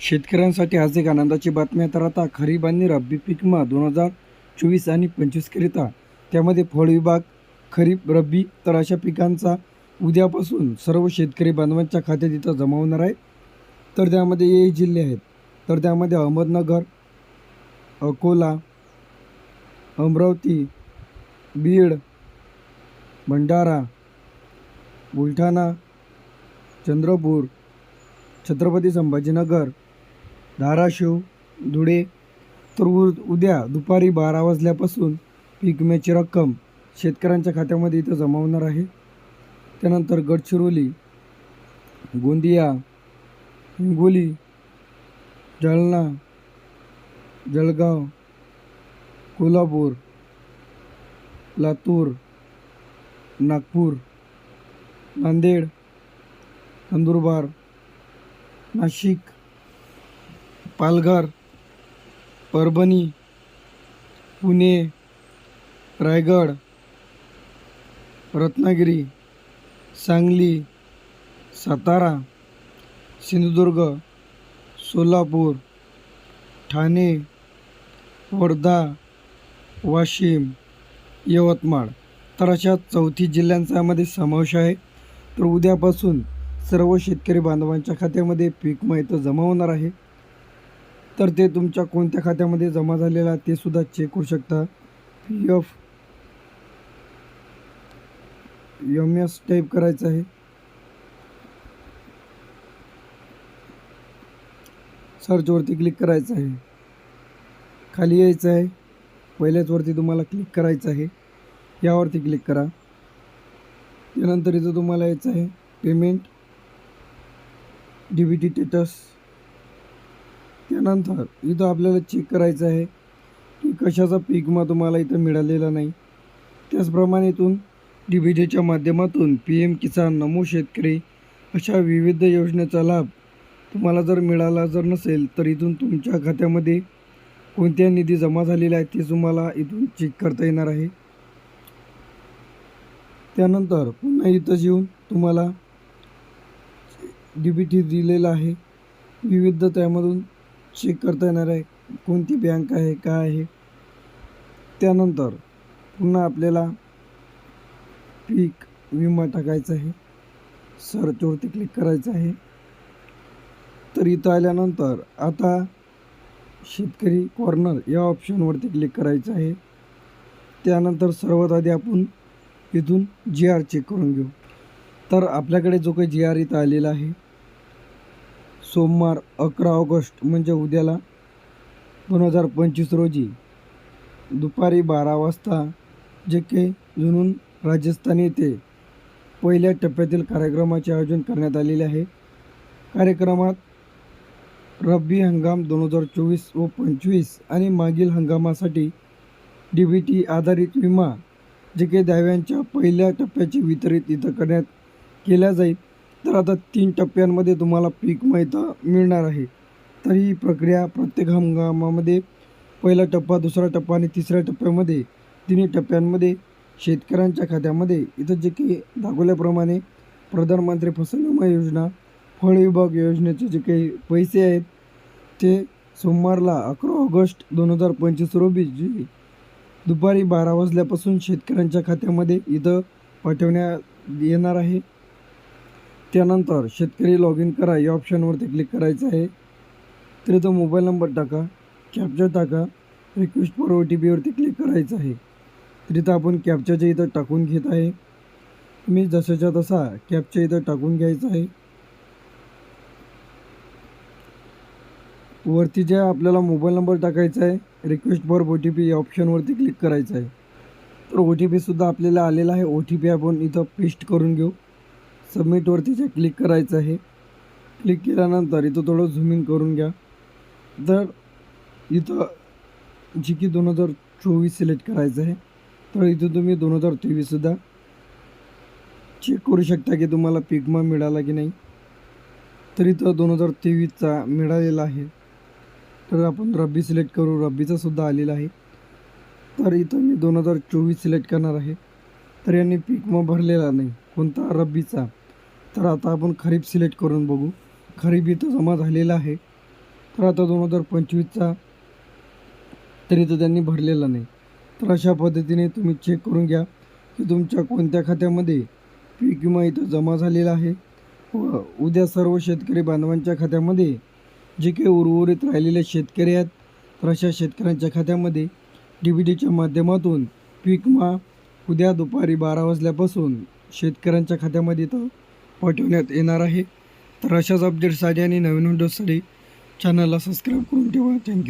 शेतकऱ्यांसाठी आज एक आनंदाची बातमी आहे. तर आता खरीप आणि रब्बी पिकमा दोन हजार चोवीस आणि पंचवीसकरिता त्यामध्ये फळ विभाग खरीप रब्बी तर अशा पिकांचा उद्यापासून सर्व शेतकरी बांधवांच्या खात्यात इथं जमा होणार आहे. तर त्यामध्ये हे जिल्हे आहेत. तर त्यामध्ये अहमदनगर अकोला अमरावती बीड भंडारा बुलढाणा चंद्रपूर छत्रपती संभाजीनगर धाराशिव धुळे तर उ उद्या दुपारी बारा वाजल्यापासून पीक विम्याची रक्कम शेतकऱ्यांच्या खात्यामध्ये इथं जमा होणार आहे. त्यानंतर गडचिरोली गोंदिया हिंगोली जालना जळगाव कोल्हापूर लातूर नागपूर नांदेड नंदुरबार नाशिक पालघर परभणी पुणे रायगड रत्नागिरी सांगली सातारा सिंधुदुर्ग सोलापूर ठाणे वर्धा वाशिम यवतमाळ. तर अशा चौथी जिल्ह्यांचा यामध्ये समावेश आहे. तर उद्यापासून सर्व शेतकरी बांधवांच्या खात्यामध्ये पीक माहिती जमा होणार आहे. तर ते तुमच्या कोणत्या खात्यामध्ये जमा झालेलं आहे ते सुद्धा चेक करू शकता. P F M S type करायचं आहे. सर्चवरती क्लिक करायचं आहे. खाली यायचं आहे. पहिल्याचवरती तुम्हाला क्लिक करायचं आहे. यावरती क्लिक करा. त्यानंतर इथं तुम्हाला यायचं आहे. Payment D B T status त्यानंतर इथं आपल्याला चेक करायचं आहे की कशाचा पीक विमा तुम्हाला इथं मिळालेला नाही. त्याचप्रमाणे इथून डी बी टीच्या माध्यमातून पी एम किसान नमो शेतकरी अशा विविध योजनेचा लाभ तुम्हाला जर मिळाला जर नसेल तर इथून तुमच्या खात्यामध्ये कोणत्या निधी जमा झालेल्या आहे ते तुम्हाला इथून चेक करता येणार आहे. त्यानंतर पुन्हा इथंच येऊन तुम्हाला डी बी टी दिलेला आहे. विविध त्यामधून चेक करता येणार आहे कोणती बँक आहे काय आहे. त्यानंतर पुन्हा आपल्याला पीक विमा टाकायचा आहे. सर्चवरती क्लिक करायचं आहे. तर इथं आल्यानंतर आता शेतकरी कॉर्नर या ऑप्शनवरती क्लिक करायचं आहे. त्यानंतर सर्वात आधी आपण इथून जी आर चेक करून घेऊ. तर आपल्याकडे जो काही जी आर इथं आलेला आहे सोमवार अकरा ऑगस्ट म्हणजे उद्याला दोन हजार पंचवीस रोजी दुपारी बारा वाजता जे के जुनून राजस्थान येथे पहिल्या टप्प्यातील कार्यक्रमाचे आयोजन करण्यात आलेले आहे. कार्यक्रमात रब्बी हंगाम दोन हजार चोवीस व पंचवीस आणि मागील हंगामासाठी डी बी टी आधारित विमा जे काही दाव्यांच्या पहिल्या टप्प्याचे वितरित इथं करण्यात केल्या जाईल. तर आता तीन टप्प्यांमध्ये तुम्हाला पीक माहिती मिळणार आहे. तर ही प्रक्रिया प्रत्येक हंगामामध्ये पहिला टप्पा दुसरा टप्पा आणि तिसऱ्या टप्प्यामध्ये तिन्ही टप्प्यांमध्ये शेतकऱ्यांच्या खात्यामध्ये. इथं जे काही दाखवल्याप्रमाणे प्रधानमंत्री फसल विमा योजना फळ विभाग योजनेचे जे काही पैसे आहेत ते सोमवारला अकरा ऑगस्ट दोन हजार पंचवीस रोजी दुपारी बारा वाजल्यापासून शेतकऱ्यांच्या खात्यामध्ये इथं पाठवण्यात येणार आहे. त्यानंतर शेतकरी लॉग इन करा या ऑप्शनवरती क्लिक करायचं आहे. तरी तो मोबाईल नंबर टाका कॅप्चर टाका रिक्वेस्ट फॉर ओ टी पीवरती क्लिक करायचं आहे. तरी तर आपण कॅप्चरच्या इथं टाकून घेत आहे. मी जशाच्या तसा कॅपच्या इथं टाकून घ्यायचा आहे. वरती जे आपल्याला मोबाईल नंबर टाकायचा आहे request for O T P या ऑप्शनवरती क्लिक करायचं आहे. तर ओ टी पीसुद्धा आपल्याला आलेला आहे. ओ टी पी आपण इथं पेस्ट करून घेऊ. सबमिटवरती जे क्लिक करायचं आहे क्लिक केल्यानंतर इथं थोडं झूम इन करून घ्या. तर इथं जी की दोन हजार चोवीस सिलेक्ट करायचं आहे तर इथं तुम्ही दोन हजार तेवीससुद्धा चेक करू शकता की तुम्हाला पिगमा मिळाला की नाही. तर इथं दोन हजार तेवीसचा मिळालेला आहे. तर आपण रब्बी सिलेक्ट करू रब्बीचा सुद्धा आलेला आहे. तर इथं मी दोन हजार चोवीस सिलेक्ट करणार आहे. तर यांनी पिकमा भरलेला नाही कोणता? रब्बीचा. तर आता आपण खरीप सिलेक्ट करून बघू. खरीप इथं जमा झालेला आहे. तर आता दोन हजार पंचवीसचा तरी तर त्यांनी भरलेला नाही. तर अशा पद्धतीने तुम्ही चेक करून घ्या की तुमच्या कोणत्या खात्यामध्ये पीक विमा इथं जमा झालेला आहे. व उद्या सर्व शेतकरी बांधवांच्या खात्यामध्ये जे काही उर्वरित राहिलेले शेतकरी आहेत तर अशा शेतकऱ्यांच्या खात्यामध्ये डी बी डीच्या माध्यमातून पीक विमा उद्या दुपारी बारा वाजल्यापासून शेतकऱ्यांच्या खात्यामध्ये इथं पाठवण्यात येणार आहे. तर अशाच अपडेट्ससाठी आणि नवीन व्हिडिओसाठी चॅनलला सबस्क्राईब करून ठेवा. थँक्यू